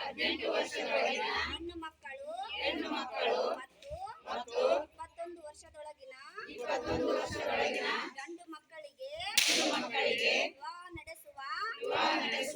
ಹದಿನೆಂಟು ವರ್ಷದೊಳಗಿನ ಹೆಣ್ಣು ಮಕ್ಕಳು ಮತ್ತು ಇಪ್ಪತ್ತೊಂದು ವರ್ಷದೊಳಗಿನ ಗಂಡು ಮಕ್ಕಳಿಗೆ ವಿವಾಹ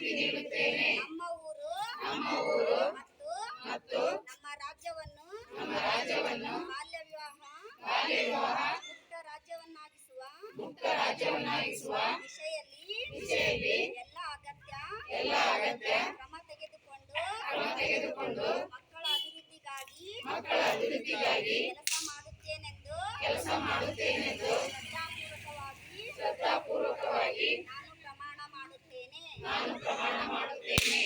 ಮಾಹಿತಿ ನೀಡುತ್ತೇನೆ. ನಮ್ಮ ಊರು ನಮ್ಮ ಊರು ಮತ್ತು ಮತ್ತು ನಮ್ಮ ರಾಜ್ಯವನ್ನು ನಮ್ಮ ರಾಜ್ಯವನ್ನು ಬಾಲ್ಯ ವಿವಾಹ ಬಾಲ್ಯ ವಿವಾಹ ಮುಕ್ತ ರಾಜ್ಯವನ್ನಾಗಿಸುವ ಮುಕ್ತ ರಾಜ್ಯವನ್ನಾಗಿಸುವ ವಿಷಯದಲ್ಲಿ ವಿಷಯದಲ್ಲಿ ಎಲ್ಲ ಅಗತ್ಯ ಎಲ್ಲ ಅಗತ್ಯ ಕ್ರಮ ತೆಗೆದುಕೊಂಡು ಕ್ರಮ ತೆಗೆದುಕೊಂಡು ಮಕ್ಕಳ ಅಭಿವೃದ್ಧಿಗಾಗಿ ಮಕ್ಕಳ ಅಭಿವೃದ್ಧಿಗಾಗಿ ಕೆಲಸ ಮಾಡುತ್ತೇನೆಂದು ಕೆಲಸ ಮಾಡುತ್ತೇನೆಂದು ಶ್ರದ್ಧಾಪೂರ್ವಕವಾಗಿ ಶ್ರದ್ಧಾಪೂರ್ವಕವಾಗಿ ನಾನು ಪ್ರಮಾಣ ಮಾಡುತ್ತೇನೆ. ನಾನು ಮಾಡುತ್ತೇನೆ